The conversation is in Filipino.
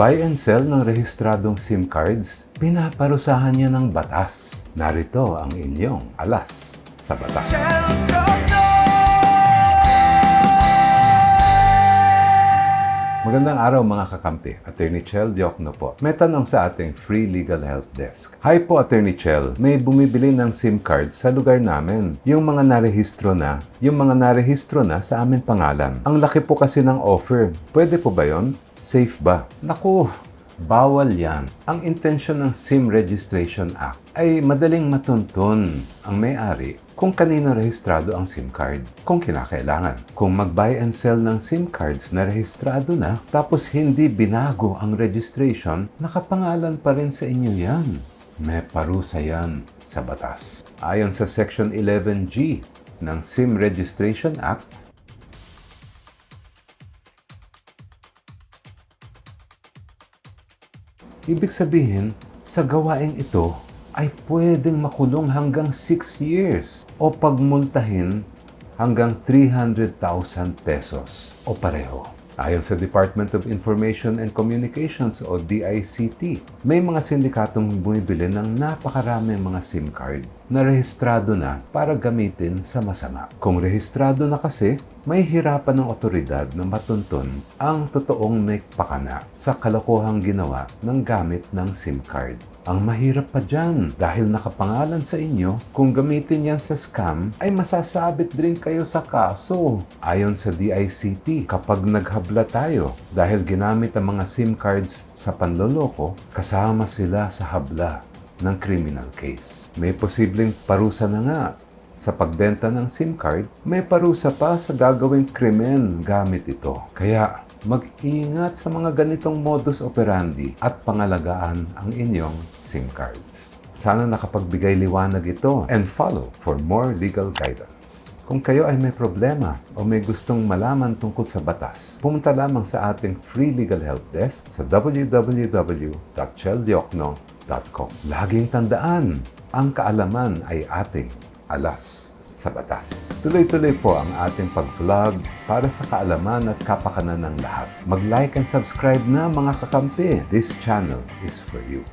mag-buy and sell ng rehistradong SIM cards, pinaparusahan niya ng batas. Narito ang inyong alas sa batas. Magandang araw mga kakampi. Attorney Chel Diokno po. May tanong sa ating free legal help desk. Hi po Attorney Chel, may bumibili ng SIM card sa lugar namin. Yung mga narehistro na, yung mga narehistro na sa aming pangalan. Ang laki po kasi ng offer. Pwede po ba yon? Safe ba? Naku, bawal yan. Ang intensyon ng SIM Registration Act ay madaling matuntun ang may-ari kung kanino rehistrado ang SIM card, kung kinakailangan. Kung mag-buy and sell ng SIM cards na rehistrado na, tapos hindi binago ang registration, nakapangalan pa rin sa inyo yan. May parusa yan sa batas. Ayon sa Section 11G ng SIM Registration Act, Ibig sabihin, sa gawaing ito ay pwedeng makulong hanggang 6 years o pagmultahin hanggang 300,000 pesos o pareho. Ayon sa Department of Information and Communications o DICT, may mga sindikatong bumibili ng napakaraming mga SIM card na rehistrado na para gamitin sa masama. Kung rehistrado na kasi, may hirapan ng otoridad na matuntun ang totoong nagpakana sa kalokohang ginawa ng gamit ng SIM card. Ang mahirap pa dyan dahil nakapangalan sa inyo, kung gamitin yan sa scam, ay masasabit din kayo sa kaso. Ayon sa DICT, kapag naghabla tayo dahil ginamit ang mga SIM cards sa panloloko, kasama sila sa habla ng criminal case. May posibleng parusa na nga sa pagbenta ng SIM card, may parusa pa sa gagawing krimen gamit ito. Kaya mag-ingat sa mga ganitong modus operandi at pangalagaan ang inyong SIM cards. Sana nakapagbigay liwanag ito and follow for more legal guidance. Kung kayo ay may problema o may gustong malaman tungkol sa batas, pumunta lamang sa ating free legal help desk sa www.cheldiokno.com. Laging tandaan, ang kaalaman ay ating alas sa batas. Tuloy-tuloy po ang ating pag-vlog para sa kaalaman at kapakanan ng lahat. Mag-like and subscribe na mga kakampi. This channel is for you.